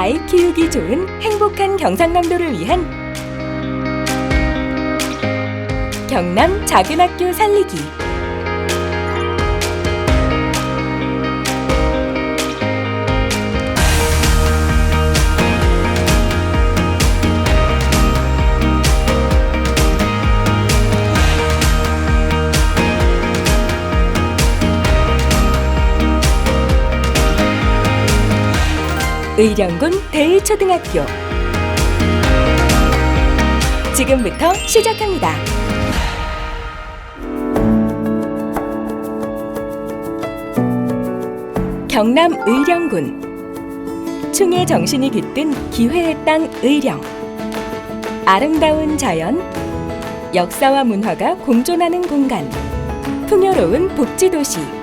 아이 키우기 좋은 행복한 경상남도를 위한 경남 작은 학교 살리기 의령군 대일초등학교. 지금부터 시작합니다. 경남 의령군. 충의 정신이 깃든 기회의 땅 의령. 아름다운 자연 역사와 문화가 공존하는 공간. 풍요로운 복지도시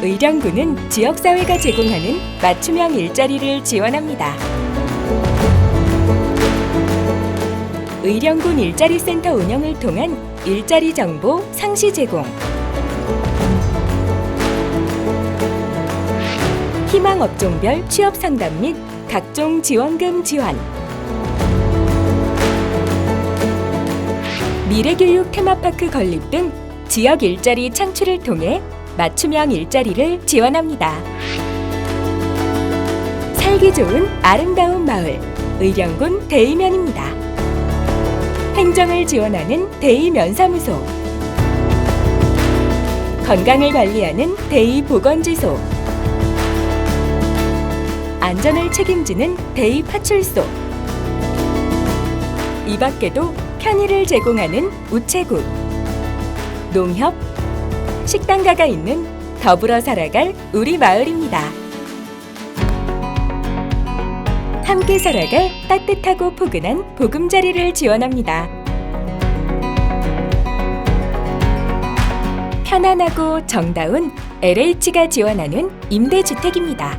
의령군은 지역사회가 제공하는 맞춤형 일자리를 지원합니다. 의령군 일자리센터 운영을 통한 일자리 정보 상시 제공 희망 업종별 취업 상담 및 각종 지원금 지원 미래교육 테마파크 건립 등 지역 일자리 창출을 통해 맞춤형 일자리를 지원합니다. 살기 좋은 아름다운 마을 의령군 대의면입니다. 행정을 지원하는 대의면사무소 건강을 관리하는 대의보건지소 안전을 책임지는 대의파출소 이 밖에도 편의를 제공하는 우체국 농협 식당가가 있는 더불어 살아갈 우리 마을입니다. 함께 살아갈 따뜻하고 포근한 보금자리를 지원합니다. 편안하고 정다운 LH가 지원하는 임대주택입니다.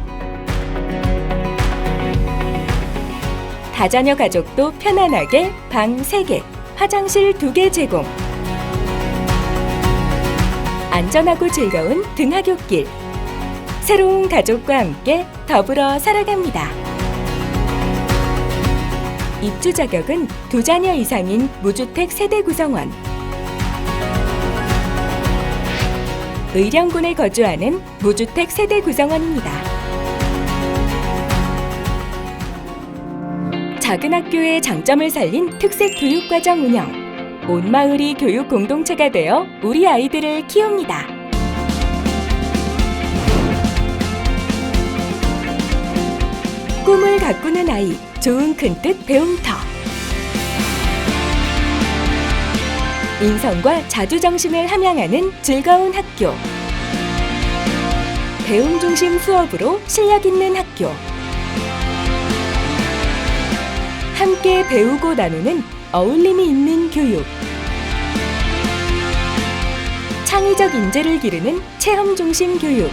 다자녀 가족도 편안하게 방 3개, 화장실 2개 제공. 안전하고 즐거운 등하굣길. 새로운 가족과 함께 더불어 살아갑니다. 입주 자격은 두 자녀 이상인 무주택 세대 구성원. 의령군에 거주하는 무주택 세대 구성원입니다. 작은 학교의 장점을 살린 특색 교육과정 운영. 온 마을이 교육 공동체가 되어 우리 아이들을 키웁니다. 꿈을 가꾸는 아이, 좋은 큰 뜻 배움터. 인성과 자주정신을 함양하는 즐거운 학교. 배움 중심 수업으로 실력 있는 학교. 함께 배우고 나누는 어울림이 있는 교육. 창의적 인재를 기르는 체험 중심 교육.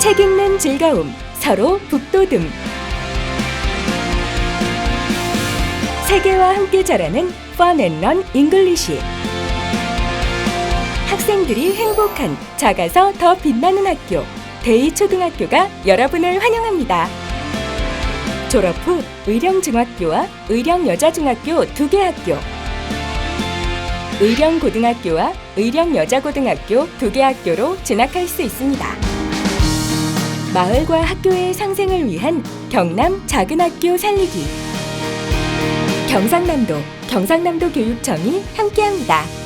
책 읽는 즐거움, 서로 북돋움. 세계와 함께 자라는 펀앤런 잉글리시. 학생들이 행복한 작아서 더 빛나는 학교 대이초등학교가 여러분을 환영합니다. 졸업 후 의령중학교와 의령여자중학교 두 개 학교, 의령고등학교와 의령여자고등학교 두 개 학교로 진학할 수 있습니다. 마을과 학교의 상생을 위한 경남 작은 학교 살리기. 경상남도 경상남도 교육청이 함께합니다.